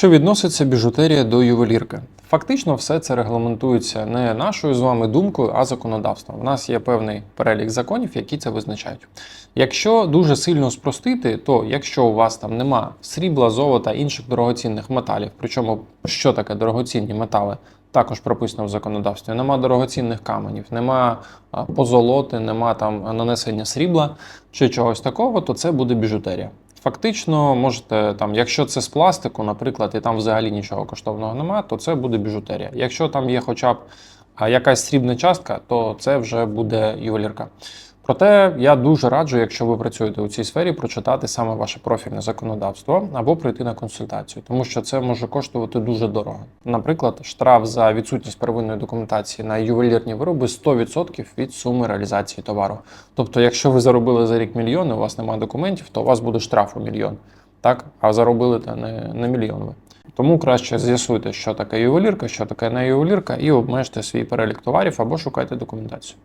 Чи відноситься біжутерія до ювелірки? Фактично, все це регламентується не нашою з вами думкою, а законодавством. У нас є певний перелік законів, які це визначають. Якщо дуже сильно спростити, то якщо у вас там нема срібла, золота, інших дорогоцінних металів, причому що таке дорогоцінні метали, також прописано в законодавстві. Нема дорогоцінних каменів, нема позолоти, нема там нанесення срібла чи чогось такого, то це буде біжутерія. Фактично, можете там, якщо це з пластику, наприклад, і там взагалі нічого коштовного немає, то це буде біжутерія. Якщо там є хоча б якась срібна частка, то це вже буде ювелірка. Проте я дуже раджу, якщо ви працюєте у цій сфері, прочитати саме ваше профільне законодавство або прийти на консультацію, тому що це може коштувати дуже дорого. Наприклад, штраф за відсутність первинної документації на ювелірні вироби 100% від суми реалізації товару. Тобто, якщо ви заробили за рік мільйон, і у вас немає документів, то у вас буде штраф у мільйон. Так, а заробили та не, не мільйон ви. Тому краще з'ясуйте, що таке ювелірка, що таке не ювелірка, і обмежте свій перелік товарів або шукайте документацію.